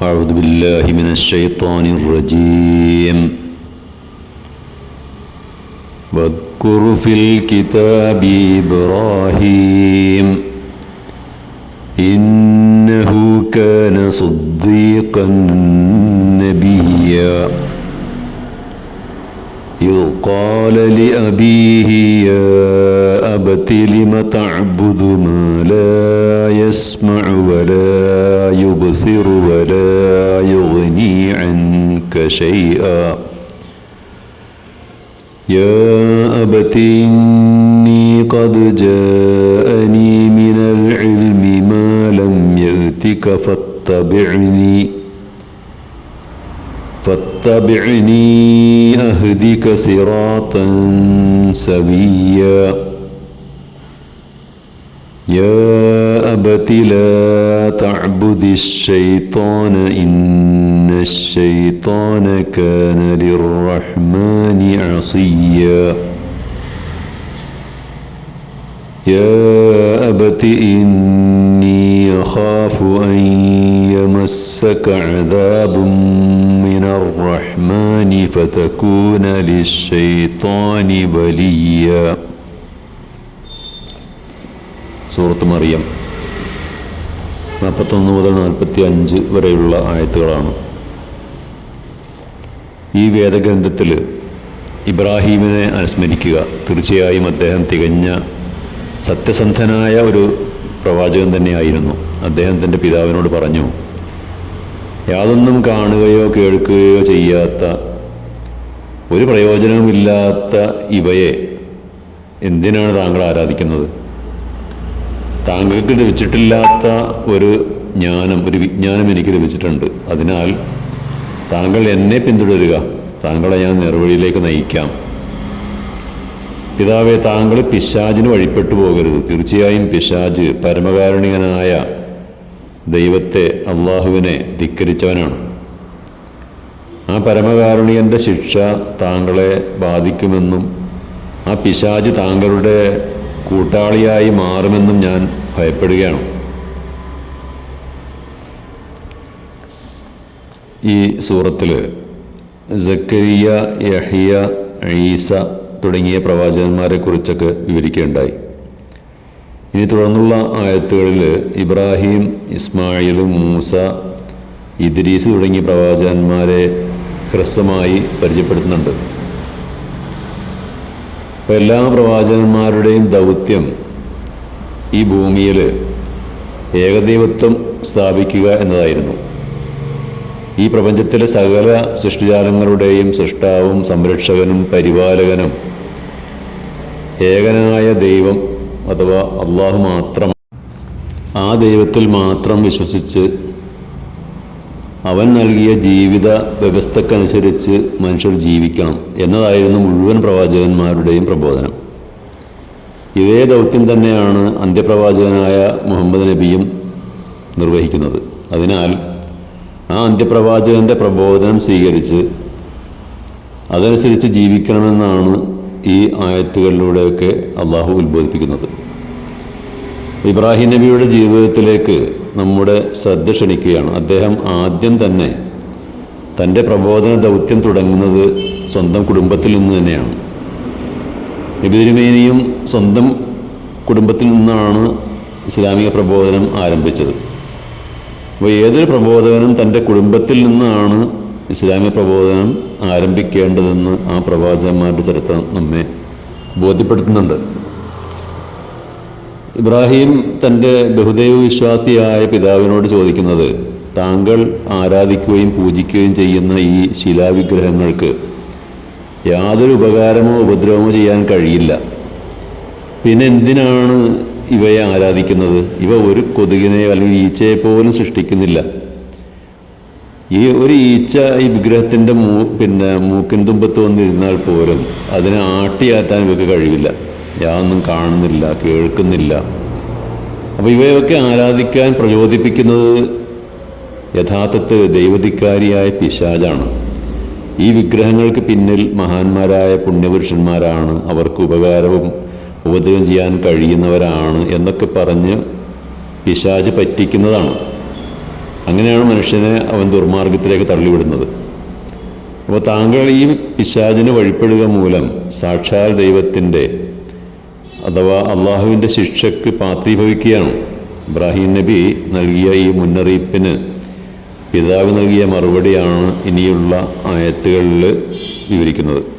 أعوذ بالله من الشيطان الرجيم. واذكر في الكتاب إبراهيم إنه كان صديقا نبيا. إذ قال لأبيه يا أبت لم تعبد ما لا يسمع ولا يبصر ولا يغني عنك شيئا. يا أبت إني قد جاءني من العلم ما لم يأتك فاتبعني فاتبعني أهدك صراطا سويا. يا أبت لا تعبد الشيطان إن الشيطان كان للرحمن عصيا. يا أبت إني أخاف أن يمسك عذاب من الرحمن فتكون للشيطان وليا. സൂറത്ത് മറിയം. നാൽപ്പത്തൊന്ന് മുതൽ നാൽപ്പത്തി അഞ്ച് വരെയുള്ള ആയത്തുകളാണ്. ഈ വേദഗ്രന്ഥത്തിൽ ഇബ്രാഹീമിനെ അനുസ്മരിക്കുക. തീർച്ചയായും അദ്ദേഹം തികഞ്ഞ സത്യസന്ധനായ ഒരു പ്രവാചകൻ തന്നെയായിരുന്നു. അദ്ദേഹം തന്റെ പിതാവിനോട് പറഞ്ഞു യാതൊന്നും കാണുകയോ കേൾക്കുകയോ ചെയ്യാത്ത ഒരു പ്രയോജനവുമില്ലാത്ത ഇവയെ എന്തിനാണ് താങ്കൾ ആരാധിക്കുന്നത്? താങ്കൾക്ക് ലഭിച്ചിട്ടില്ലാത്ത ഒരു ജ്ഞാനം ഒരു വിജ്ഞാനം എനിക്ക് ലഭിച്ചിട്ടുണ്ട് അതിനാൽ താങ്കൾ എന്നെ പിന്തുടരുക. താങ്കളെ ഞാൻ നേർവഴിയിലേക്ക് നയിക്കാം. പിതാവെ താങ്കൾ പിശാജിന് വഴിപ്പെട്ടു പോകരുത്. തീർച്ചയായും പിശാജ് പരമകാരുണികനായ ദൈവത്തെ അള്ളാഹുവിനെ ധിക്കരിച്ചവനാണ്. ആ പരമകാരുണികന്റെ ശിക്ഷ താങ്കളെ ബാധിക്കുമെന്നും ആ പിശാജ് താങ്കളുടെ കൂട്ടാളിയായി മാറുമെന്നും ഞാൻ ഭയപ്പെടുകയാണ്. ഈ സൂറത്തിൽ ജക്കരിയ യഹിയ ഈസ തുടങ്ങിയ പ്രവാചകന്മാരെ കുറിച്ചൊക്കെ വിവരിക്കുകയുണ്ടായി ഇനി തുടർന്നുള്ള ആയത്തുകളിൽ ഇബ്രാഹിം ഇസ്മായിൽ മൂസ ഇദ്രീസ് തുടങ്ങിയ പ്രവാചകന്മാരെ ഹ്രസ്വമായി പരിചയപ്പെടുത്തുന്നുണ്ട്. അപ്പോൾ എല്ലാ പ്രവാചകന്മാരുടെയും ദൗത്യം ഈ ഭൂമിയിൽ ഏകദൈവത്വം സ്ഥാപിക്കുക എന്നതായിരുന്നു. ഈ പ്രപഞ്ചത്തിലെ സകല സൃഷ്ടിജാലങ്ങളുടെയും സൃഷ്ടാവും സംരക്ഷകനും പരിപാലകനും ഏകനായ ദൈവം അഥവാ അള്ളാഹു മാത്രം ആ ദൈവത്തിൽ മാത്രം വിശ്വസിച്ച് അവൻ നൽകിയ ജീവിത വ്യവസ്ഥക്കനുസരിച്ച് മനുഷ്യർ ജീവിക്കണം എന്നതായിരുന്നു മുഴുവൻ പ്രവാചകന്മാരുടെയും പ്രബോധനം. ഇതേ ദൗത്യം തന്നെയാണ് അന്ത്യപ്രവാചകനായ മുഹമ്മദ് നബിയും നിർവഹിക്കുന്നത്. അതിനാൽ ആ അന്ത്യപ്രവാചകന്റെ പ്രബോധനം സ്വീകരിച്ച് അതനുസരിച്ച് ജീവിക്കണമെന്നാണ് ഈ ആയത്തുകളിലൂടെയൊക്കെ അള്ളാഹു ഉത്ബോധിപ്പിക്കുന്നത്. ഇബ്രാഹിം നബിയുടെ ജീവിതത്തിലേക്ക് നമ്മുടെ ശ്രദ്ധ ക്ഷണിക്കുകയാണ്. അദ്ദേഹം ആദ്യം തന്നെ തന്റെ പ്രബോധന ദൗത്യം തുടങ്ങുന്നത് സ്വന്തം കുടുംബത്തിൽ നിന്ന് തന്നെയാണ്. നബി തിരുമേനിയും സ്വന്തം കുടുംബത്തിൽ നിന്നാണ് ഇസ്ലാമിക പ്രബോധനം ആരംഭിച്ചത്. അപ്പോൾ ഏതൊരു പ്രബോധകനും തന്റെ കുടുംബത്തിൽ നിന്നാണ് ഇസ്ലാമിക പ്രബോധനം ആരംഭിക്കേണ്ടതെന്ന് ആ പ്രവാചകന്മാരുടെ ചരിത്രം നമ്മെ ബോധ്യപ്പെടുത്തുന്നുണ്ട്. ഇബ്രാഹിം തന്റെ ബഹുദൈവ വിശ്വാസിയായ പിതാവിനോട് ചോദിക്കുന്നത് താങ്കൾ ആരാധിക്കുകയും പൂജിക്കുകയും ചെയ്യുന്ന ഈ ശിലാവിഗ്രഹങ്ങൾക്ക് യാതൊരു ഉപകാരമോ ഉപദ്രവമോ ചെയ്യാൻ കഴിയില്ല. പിന്നെ എന്തിനാണ് ഇവയെ ആരാധിക്കുന്നത്? ഇവ ഒരു കൊതുകിനെ അല്ലെങ്കിൽ ഈച്ചയെ പോലും സൃഷ്ടിക്കുന്നില്ല. ഈ ഒരു ഈച്ച ഈ വിഗ്രഹത്തിന്റെ മൂ പിന്നെ മൂക്കിൻ തുമ്പത്ത് വന്നിരുന്നാൽ പോലും അതിനെ ആട്ടിയാറ്റാൻ ഇവയ്ക്ക് കഴിയില്ല യാതൊന്നും കാണുന്നില്ല കേൾക്കുന്നില്ല. അപ്പോൾ ഇവയൊക്കെ ആരാധിക്കാൻ പ്രചോദിപ്പിക്കുന്നത് യഥാർത്ഥത്തിൽ ദൈവധിക്കാരിയായ പിശാജാണ് ഈ വിഗ്രഹങ്ങൾക്ക് പിന്നിൽ മഹാന്മാരായ പുണ്യപുരുഷന്മാരാണ്. അവർക്ക് ഉപകാരവും ഉപദ്രവം ചെയ്യാൻ കഴിയുന്നവരാണ് എന്നൊക്കെ പറഞ്ഞ് പിശാജ് പറ്റിക്കുന്നതാണ്. അങ്ങനെയാണ് മനുഷ്യനെ അവൻ ദുർമാർഗത്തിലേക്ക് തള്ളിവിടുന്നത്. അപ്പോൾ താങ്കൾ ഈ പിശാചിന് വഴിപ്പെടുക മൂലം സാക്ഷാൽ ദൈവത്തിന്റെ അഥവാ അള്ളാഹുവിന്റെ ശിക്ഷയ്ക്ക് പാത്രീഭവിക്കുകയാണ്. ഇബ്രാഹിം നബി നൽകിയ ഈ മുന്നറിയിപ്പിന് പിതാവ് നൽകിയ മറുപടിയാണ് ഇനിയുള്ള ആയത്തുകളിൽ വിവരിക്കുന്നത്.